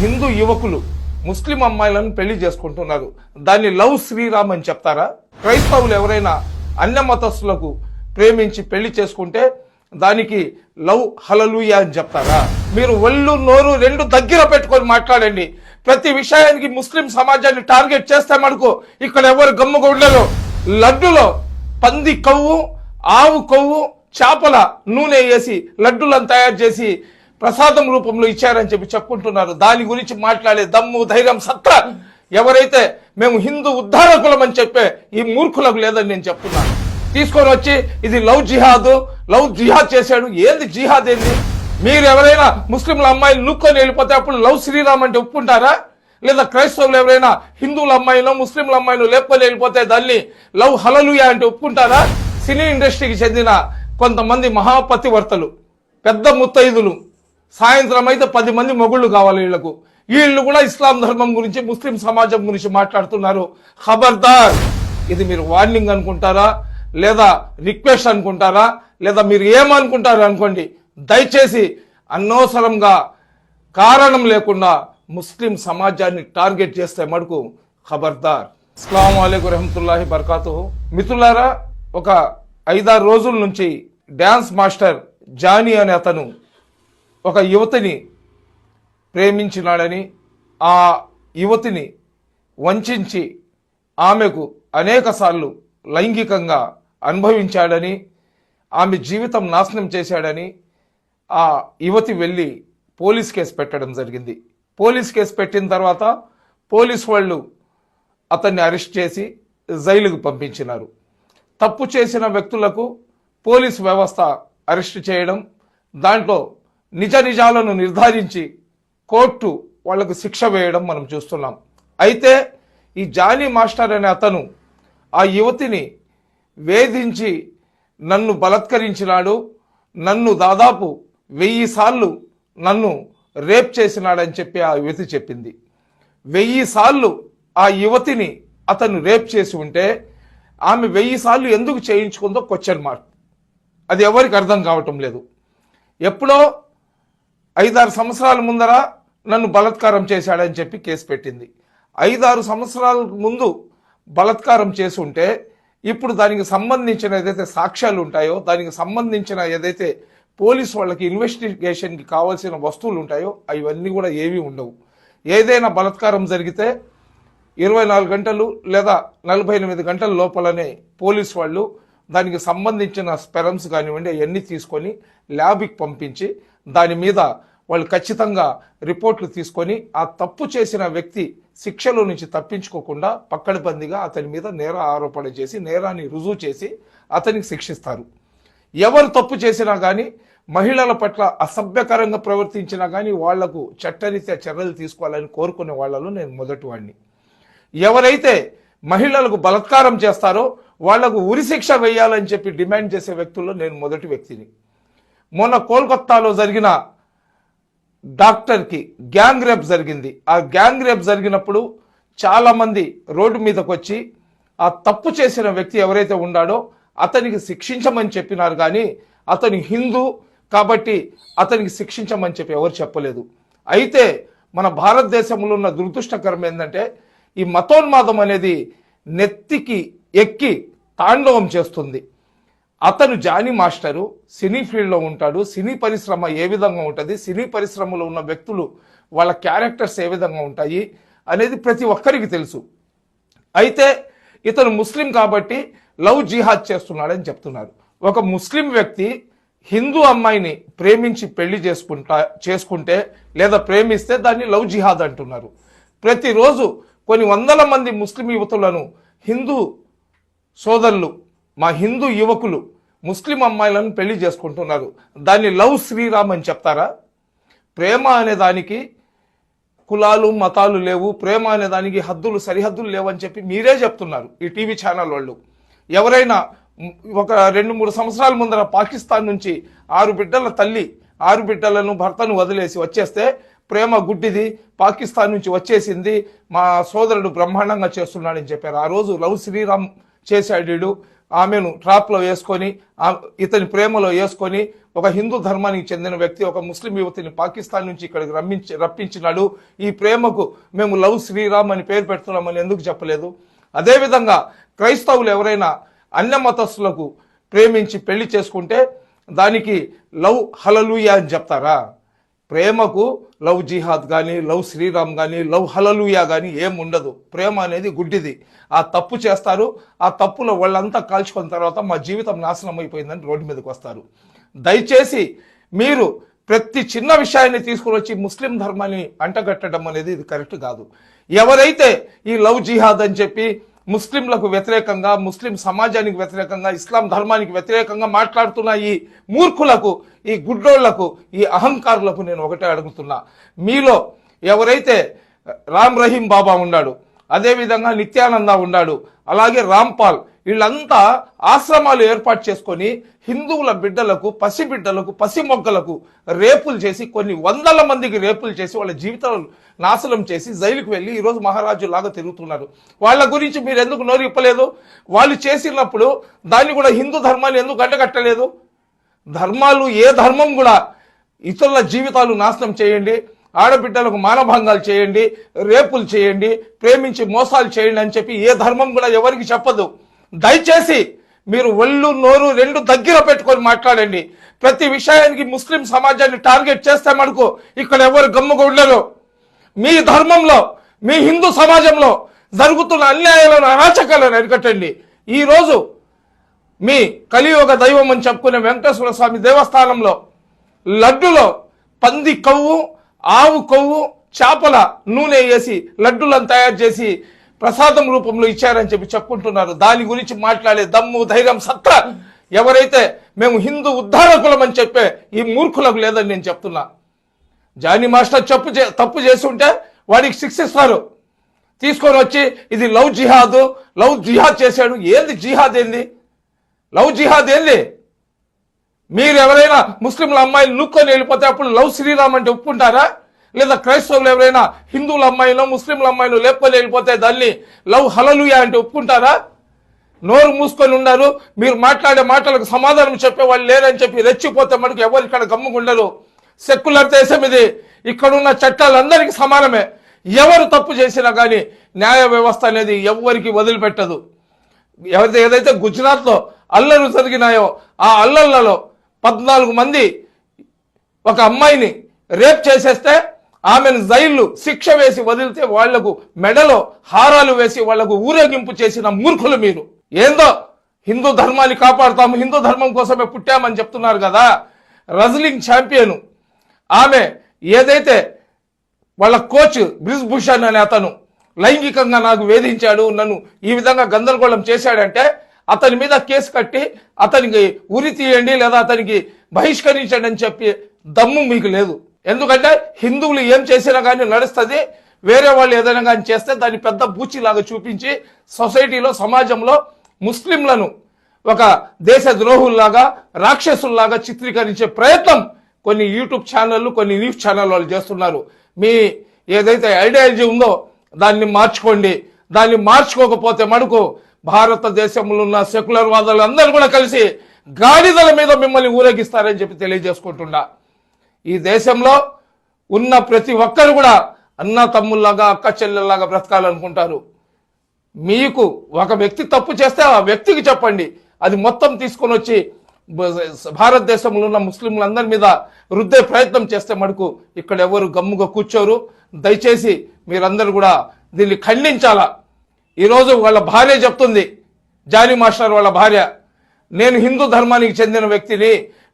హిందూ యువకులు ముస్లిం అమ్మాయిలను పెళ్ళి చేసుకుంటున్నారు. దాన్ని లవ్ శ్రీరామ్ అని చెప్తారా? క్రైస్తవులు ఎవరైనా అన్య మతస్థులకు ప్రేమించి పెళ్ళి చేసుకుంటే దానికి లవ్ హలలుయ అని చెప్తారా? మీరు ఒళ్ళు నోరు రెండు దగ్గర పెట్టుకొని మాట్లాడండి. ప్రతి విషయానికి ముస్లిం సమాజాన్ని టార్గెట్ చేస్తే మనకు ఇక్కడ ఎవరు గమ్ముగా ఉండరు. లడ్డులో పంది కొవ్వు ఆవు కొవ్వు చేపల నూనె వేసి లడ్డులను తయారు చేసి ప్రసాదం రూపంలో ఇచ్చారని చెప్పి చెప్పుకుంటున్నారు. దాని గురించి మాట్లాడే దమ్ము ధైర్యం సత్తా ఎవరైతే మేము హిందూ ఉద్ధారకులం అని చెప్పే ఈ మూర్ఖులకు లేదని నేను చెప్తున్నాను. తీసుకొని వచ్చి ఇది లవ్ జిహాద్. లవ్ జిహాద్ చేశాడు. ఏంది జిహాద్ ఏంది? మీరు ఎవరైనా ముస్లింల అమ్మాయిలు నూక్కొని వెళ్ళిపోతే అప్పుడు లవ్ శ్రీరామ్ అంటే ఒప్పుకుంటారా? లేదా క్రైస్తవులు ఎవరైనా హిందువుల అమ్మాయిలు ముస్లింల అమ్మాయిలు లేపుకొని వెళ్ళిపోతే దాన్ని లవ్ హలలుయా అంటే ఒప్పుకుంటారా? సినీ ఇండస్ట్రీకి చెందిన కొంతమంది మహాపతివర్తలు పెద్ద ముత్తైదులు. సాయంత్రం అయితే పది మంది మొగుళ్ళు కావాలి వీళ్ళకు వీళ్ళు కూడా ఇస్లాం ధర్మం గురించి ముస్లిం సమాజం గురించి మాట్లాడుతున్నారు. ఖబర్దార్! ఇది మీరు వార్నింగ్ అనుకుంటారా? లేదా రిక్వెస్ట్ అనుకుంటారా? లేదా మీరు ఏమనుకుంటారు అనుకోండి దయచేసి అనవసరంగా కారణం లేకుండా ముస్లిం సమాజాన్ని టార్గెట్ చేస్తే మటుకు ఖబర్దార్. అస్లాం అలైకు రహమతుల్లాహి బర్కాతు మిత్రులారా ఒక ఐదారు రోజుల నుంచి డ్యాన్స్ మాస్టర్ జానీ అనే అతను ఒక యువతిని ప్రేమించినాడని ఆ యువతిని వంచించి ఆమెకు అనేకసార్లు లైంగికంగా అనుభవించాడని ఆమె జీవితం నాశనం చేశాడని ఆ యువతి వెళ్ళి పోలీస్ కేసు పెట్టడం జరిగింది. పోలీస్ కేసు పెట్టిన తర్వాత పోలీస్ వాళ్ళు అతన్ని అరెస్ట్ చేసి జైలుకు పంపించినారు. తప్పు చేసిన వ్యక్తులకు పోలీస్ వ్యవస్థ అరెస్ట్ చేయడం దాంట్లో నిజ నిజాలను నిర్ధారించి కోర్టు వాళ్ళకు శిక్ష వేయడం మనం చూస్తున్నాం. అయితే ఈ జానీ మాస్టర్ అనే అతను ఆ యువతిని వేధించి నన్ను బలత్కరించినాడు నన్ను దాదాపు వెయ్యి సార్లు నన్ను రేప్ చేసినాడని చెప్పి ఆ యువతి చెప్పింది. వెయ్యి సార్లు ఆ యువతిని అతను రేప్ చేసి ఉంటే ఆమె వెయ్యి సార్లు ఎందుకు చేయించుకుందో క్వశ్చన్ మార్క్ అది ఎవరికి అర్థం కావటం లేదు. ఎప్పుడో ఐదారు సంవత్సరాల ముందర నన్ను బలత్కారం చేశాడని చెప్పి కేసు పెట్టింది. ఐదారు సంవత్సరాల ముందు బలత్కారం చేసి ఉంటే ఇప్పుడు దానికి సంబంధించిన ఏదైతే సాక్ష్యాలు ఉంటాయో దానికి సంబంధించిన ఏదైతే పోలీస్ వాళ్ళకి ఇన్వెస్టిగేషన్కి కావాల్సిన వస్తువులు ఉంటాయో అవన్నీ కూడా ఏవి ఉండవు. ఏదైనా బలత్కారం జరిగితే ఇరవై నాలుగు గంటలు లేదా నలభై ఎనిమిది గంటల లోపలనే పోలీస్ వాళ్ళు దానికి సంబంధించిన స్పెరమ్స్ కానివ్వండి అవన్నీ తీసుకొని ల్యాబ్కి పంపించి దాని మీద వాళ్ళు ఖచ్చితంగా రిపోర్ట్లు తీసుకొని ఆ తప్పు చేసిన వ్యక్తి శిక్షలో నుంచి తప్పించుకోకుండా పక్కడబందిగా అతని మీద నేర ఆరోపణ చేసి నేరాన్ని రుజువు చేసి అతనికి శిక్షిస్తారు. ఎవరు తప్పు చేసినా కానీ మహిళల పట్ల అసభ్యకరంగా ప్రవర్తించినా కానీ వాళ్ళకు చట్టరీత్యా చర్యలు తీసుకోవాలని కోరుకునే వాళ్ళలో నేను మొదటి వాడిని ఎవరైతే మహిళలకు బలత్కారం చేస్తారో వాళ్ళకు ఉరిశిక్ష వేయాలని చెప్పి డిమాండ్ చేసే వ్యక్తుల్లో నేను మొదటి వ్యక్తిని. మొన్న కోల్కత్తాలో జరిగిన డాక్టర్కి గ్యాంగ్ రేప్ జరిగింది. ఆ గ్యాంగ్ రేప్ జరిగినప్పుడు చాలామంది రోడ్డు మీదకి వచ్చి ఆ తప్పు చేసిన వ్యక్తి ఎవరైతే ఉన్నాడో అతనికి శిక్షించమని చెప్పినారు కానీ అతను హిందూ కాబట్టి అతనికి శిక్షించమని చెప్పి ఎవరు చెప్పలేదు. అయితే మన భారతదేశంలో ఉన్న దురదృష్టకరం ఏంటంటే ఈ మతోన్మాదం అనేది నెత్తికి ఎక్కి తాండవం చేస్తుంది. అతను జానీ మాస్టరు సినీ ఫీల్డ్లో ఉంటాడు. సినీ పరిశ్రమ ఏ విధంగా ఉంటుంది? సినీ పరిశ్రమలో ఉన్న వ్యక్తులు వాళ్ళ క్యారెక్టర్స్ ఏ విధంగా ఉంటాయి అనేది ప్రతి ఒక్కరికి తెలుసు. అయితే ఇతను ముస్లిం కాబట్టి లవ్ జిహాద్ చేస్తున్నాడని చెప్తున్నారు. ఒక ముస్లిం వ్యక్తి హిందూ అమ్మాయిని ప్రేమించి పెళ్ళి చేసుకుంటా చేసుకుంటే లేదా ప్రేమిస్తే దాన్ని లవ్ జిహాద్ అంటున్నారు. ప్రతిరోజు కొన్ని వందల మంది ముస్లిం యువతులను హిందూ సోదరులు మా హిందూ యువకులు ముస్లిం అమ్మాయిలను పెళ్ళి చేసుకుంటున్నారు. దాన్ని లవ్ శ్రీరామ్ అని చెప్తారా? ప్రేమ అనే దానికి కులాలు మతాలు లేవు. ప్రేమ అనే దానికి హద్దులు సరిహద్దులు లేవని చెప్పి మీరే చెప్తున్నారు ఈ టీవీ ఛానల్ వాళ్ళు. ఎవరైనా ఒక రెండు మూడు సంవత్సరాల ముందర పాకిస్తాన్ నుంచి ఆరు బిడ్డల తల్లి ఆరు బిడ్డలను భర్తను వదిలేసి వచ్చేస్తే ప్రేమ గుడ్డిది పాకిస్తాన్ నుంచి వచ్చేసింది మా సోదరుడు బ్రహ్మాండంగా చేస్తున్నాడని చెప్పారు. ఆ రోజు లవ్ శ్రీరామ్ చేశాడు ఆమెను ట్రాప్లో వేసుకొని ఇతని ప్రేమలో వేసుకొని ఒక హిందూ ధర్మానికి చెందిన వ్యక్తి ఒక ముస్లిం యువతిని పాకిస్తాన్ నుంచి ఇక్కడికి రమ్మించి రప్పించినాడు. ఈ ప్రేమకు మేము లవ్ శ్రీరామ్ అని పేరు పెడుతున్నామని ఎందుకు చెప్పలేదు? అదేవిధంగా క్రైస్తవులు ఎవరైనా అన్య మతస్థులకు ప్రేమించి పెళ్ళి చేసుకుంటే దానికి లవ్ హలలుయా అని చెప్తారా? ప్రేమకు లవ్ జిహాద్ కానీ లవ్ శ్రీరామ్ కానీ లవ్ హలలుయా కానీ ఏం ఉండదు. ప్రేమ అనేది గుడ్డిది. ఆ తప్పు చేస్తారు. ఆ తప్పులో వాళ్ళంతా కాల్చుకున్న తర్వాత మా జీవితం నాశనం అయిపోయిందని రోడ్డు మీదకి వస్తారు. దయచేసి మీరు ప్రతి చిన్న విషయాన్ని తీసుకుని వచ్చి ముస్లిం ధర్మాన్ని అంటగట్టడం అనేది ఇది కరెక్ట్ కాదు. ఎవరైతే ఈ లవ్ జిహాద్ అని చెప్పి ముస్లింలకు వ్యతిరేకంగా ముస్లిం సమాజానికి వ్యతిరేకంగా ఇస్లాం ధర్మానికి వ్యతిరేకంగా మాట్లాడుతున్న ఈ మూర్ఖులకు ఈ గుడ్డోళ్ళకు ఈ అహంకారులకు నేను ఒకటే అడుగుతున్నా. మీలో ఎవరైతే రామ్ రహీం బాబా ఉన్నాడు అదేవిధంగా నిత్యానంద ఉన్నాడు అలాగే రాంపాల్ వీళ్ళంతా ఆశ్రమాలు ఏర్పాటు చేసుకొని హిందువుల బిడ్డలకు పసి బిడ్డలకు పసి మొగ్గలకు రేపులు చేసి కొన్ని వందల మందికి రేపులు చేసి వాళ్ళ జీవితాలు నాశనం చేసి జైలుకు వెళ్ళి ఈరోజు మహారాజు లాగా తిరుగుతున్నారు. వాళ్ళ గురించి మీరు ఎందుకు నోరు ఇప్పలేదు వాళ్ళు చేసినప్పుడు దాన్ని కూడా హిందూ ధర్మాన్ని ఎందుకు అడ్డగట్టలేదు ధర్మాలు ఏ ధర్మం కూడా ఇతరుల జీవితాలు నాశనం చేయండి ఆడబిడ్డలకు మానభంగాలు చేయండి రేపులు చేయండి ప్రేమించి మోసాలు చేయండి అని చెప్పి ఏ ధర్మం కూడా ఎవరికి చెప్పదు. దయచేసి మీరు ఒళ్ళు నోరు రెండు దగ్గర పెట్టుకొని మాట్లాడండి. ప్రతి విషయానికి ముస్లిం సమాజాన్ని టార్గెట్ చేస్తే ఇక్కడ ఎవరు గమ్ముగా ఉండరు. మీ ధర్మంలో మీ హిందూ సమాజంలో జరుగుతున్న అన్యాయాలను అరాచకాలను అరికట్టండి. ఈరోజు మీ కలియుగ దైవం అని చెప్పుకునే వెంకటేశ్వర స్వామి దేవస్థానంలో లడ్డులో పంది కొవ్వు ఆవు కొవ్వు చేపల నూనె వేసి లడ్డులను తయారు చేసి ప్రసాదం రూపంలో ఇచ్చారని చెప్పి చెప్పుకుంటున్నారు. దాని గురించి మాట్లాడే దమ్ము ధైర్యం సత్తా ఎవరైతే మేము హిందూ ఉద్ధారకులం అని చెప్పే ఈ మూర్ఖులకు లేదని నేను చెప్తున్నా. జానీ మాస్టర్ చెప్పు చే- తప్పు చేసి ఉంటే వాడికి శిక్షిస్తారు తీసుకొని వచ్చి ఇది లవ్ జిహాద్ లవ్ జిహాద్ చేశాడు. ఏంది జిహాద్ ఏంది? లవ్ జిహాద్ ఏంది? మీరు ఎవరైనా ముస్లింల అమ్మాయిలు నూక్కొని వెళ్ళిపోతే అప్పుడు లవ్ శ్రీరామ్ అంటే ఒప్పుకుంటారా? లేదా క్రైస్తవులు ఎవరైనా హిందువుల అమ్మాయిలు ముస్లింల అమ్మాయిలు లేపుకొని వెళ్ళిపోతే దాన్ని లవ్ హలలుయా అంటే ఒప్పుకుంటారా? నోరు మూసుకొని ఉన్నారు. మీరు మాట్లాడే మాటలకు సమాధానం చెప్పే వాళ్ళు లేరని చెప్పి రెచ్చిపోతే మనకు ఎవరు ఇక్కడ గమ్ముకుండరు? సెక్యులర్ దేశం ఇది. ఇక్కడున్న చట్టాలందరికీ సమానమే. ఎవరు తప్పు చేసినా కానీ న్యాయ వ్యవస్థ అనేది ఎవరికి వదిలిపెట్టదు. ఎవరైతే ఏదైతే గుజరాత్లో అల్లలు జరిగినాయో ఆ అల్లర్లలో పద్నాలుగు మంది ఒక అమ్మాయిని రేప్ చేసేస్తే ఆమెను జైలు శిక్ష వేసి వదిలితే వాళ్ళకు మెడలో హారాలు వేసి వాళ్ళకు ఊరేగింపు చేసిన మూర్ఖులు మీరు. ఏందో? హిందూ ధర్మాన్ని కాపాడుతాము హిందూ ధర్మం కోసమే పుట్టామని చెప్తున్నారు కదా? రజ్లింగ్ ఛాంపియన్ ఆమె ఏదైతే వాళ్ళ కోచ్ బ్రిజ్భూషణ్ అనే అతను లైంగికంగా నాకు వేధించాడు నన్ను ఈ విధంగా గందరగోళం చేశాడంటే అతని మీద కేసు కట్టి అతనికి ఉరి తీయండి లేదా అతనికి బహిష్కరించండి అని చెప్పి దమ్ము మీకు లేదు. ఎందుకంటే హిందువులు ఏం చేసినా కానీ నడుస్తుంది. వేరే వాళ్ళు ఏదైనా కానీ చేస్తే దాన్ని పెద్ద బూచిలాగా చూపించి సొసైటీలో సమాజంలో ముస్లింలను ఒక దేశ ద్రోహుల్లాగా రాక్షసుల్లాగా చిత్రీకరించే ప్రయత్నం కొన్ని యూట్యూబ్ ఛానళ్ళు కొన్ని న్యూస్ ఛానల్ వాళ్ళు చేస్తున్నారు. మీ ఏదైతే ఐడియాలజీ ఉందో దాన్ని మార్చుకోండి. దాన్ని మార్చుకోకపోతే మడుకు భారతదేశంలో ఉన్న సెక్యులర్ వాదులు అందరూ కూడా కలిసి గాడిదల మీద మిమ్మల్ని ఊరేగిస్తారని చెప్పి తెలియజేసుకుంటున్నా. ఈ దేశంలో ఉన్న ప్రతి ఒక్కరు కూడా అన్న తమ్ముల్లాగా అక్క చెల్లెల్లాగా బ్రతకాలనుకుంటారు. మీకు ఒక వ్యక్తి తప్పు చేస్తే ఆ వ్యక్తికి చెప్పండి. అది మొత్తం తీసుకొని వచ్చి భారతదేశంలో ఉన్న ముస్లింలందరి మీద రుద్దే ప్రయత్నం చేస్తే మటుకు ఇక్కడ ఎవరు గమ్ముగా కూర్చోరు. దయచేసి మీరందరూ కూడా దీన్ని ఖండించాలా? ఈరోజు వాళ్ళ భార్య చెప్తుంది. జానీ మాస్టర్ వాళ్ళ భార్య నేను హిందూ ధర్మానికి చెందిన వ్యక్తిని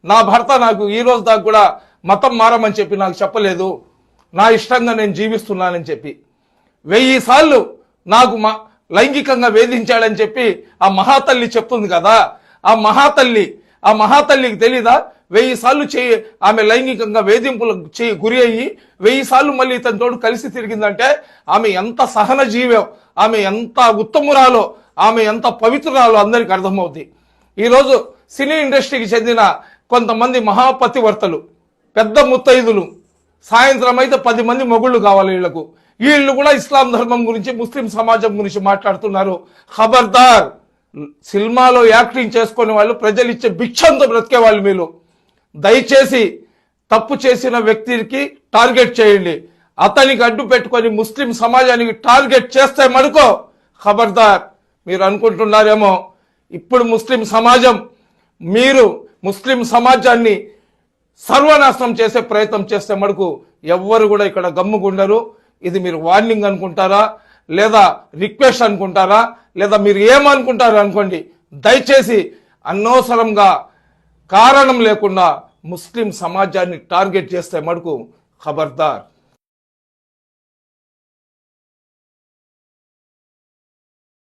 నా భర్త నాకు ఈ రోజు దాకా కూడా మతం మారమని చెప్పి నాకు చెప్పలేదు. నా ఇష్టంగా నేను జీవిస్తున్నానని చెప్పి. వెయ్యి సార్లు నాకు మా లైంగికంగా వేధించాడని చెప్పి ఆ మహాతల్లి చెప్తుంది కదా. ఆ మహాతల్లి ఆ మహాతల్లికి తెలీదా? వెయ్యి సార్లు చేయి ఆమె లైంగికంగా వేధింపులకు చేయి గురి అయ్యి వెయ్యి సార్లు మళ్ళీ ఇతని తోడు కలిసి తిరిగిందంటే ఆమె ఎంత సహన జీవో ఆమె ఎంత ఉత్తమురాలో ఆమె ఎంత పవిత్రురాలో అందరికి అర్థమవుతుంది ఈరోజు సినీ ఇండస్ట్రీకి చెందిన కొంతమంది మహాపతివర్తలు పెద్ద ముత్తైదులు. సాయంత్రం అయితే పది మంది మొగుళ్ళు కావాలి వీళ్ళకు వీళ్ళు కూడా ఇస్లాం ధర్మం గురించి ముస్లిం సమాజం గురించి మాట్లాడుతున్నారు. ఖబర్దార్. సినిమాలో యాక్టింగ్ చేసుకునే వాళ్ళు ప్రజలు ఇచ్చే భిక్షంతో బ్రతికే వాళ్ళు మీరు. దయచేసి తప్పు చేసిన వ్యక్తికి టార్గెట్ చేయండి. అతనికి అడ్డు పెట్టుకొని ముస్లిం సమాజానికి టార్గెట్ చేస్తే మనుకో ఖబర్దార్. మీరు అనుకుంటున్నారేమో. ఇప్పుడు ముస్లిం సమాజం మీరు ముస్లిం సమాజాన్ని సర్వనాశనం చేసే ప్రయత్నం చేస్తే మటుకు ఎవ్వరు కూడా ఇక్కడ గమ్ముకుండరు. ఇది మీరు వార్నింగ్ అనుకుంటారా? లేదా రిక్వెస్ట్ అనుకుంటారా? లేదా మీరు ఏమనుకుంటారు అనుకోండి దయచేసి అనవసరంగా కారణం లేకుండా ముస్లిం సమాజాన్ని టార్గెట్ చేస్తే మటుకు ఖబర్దార్.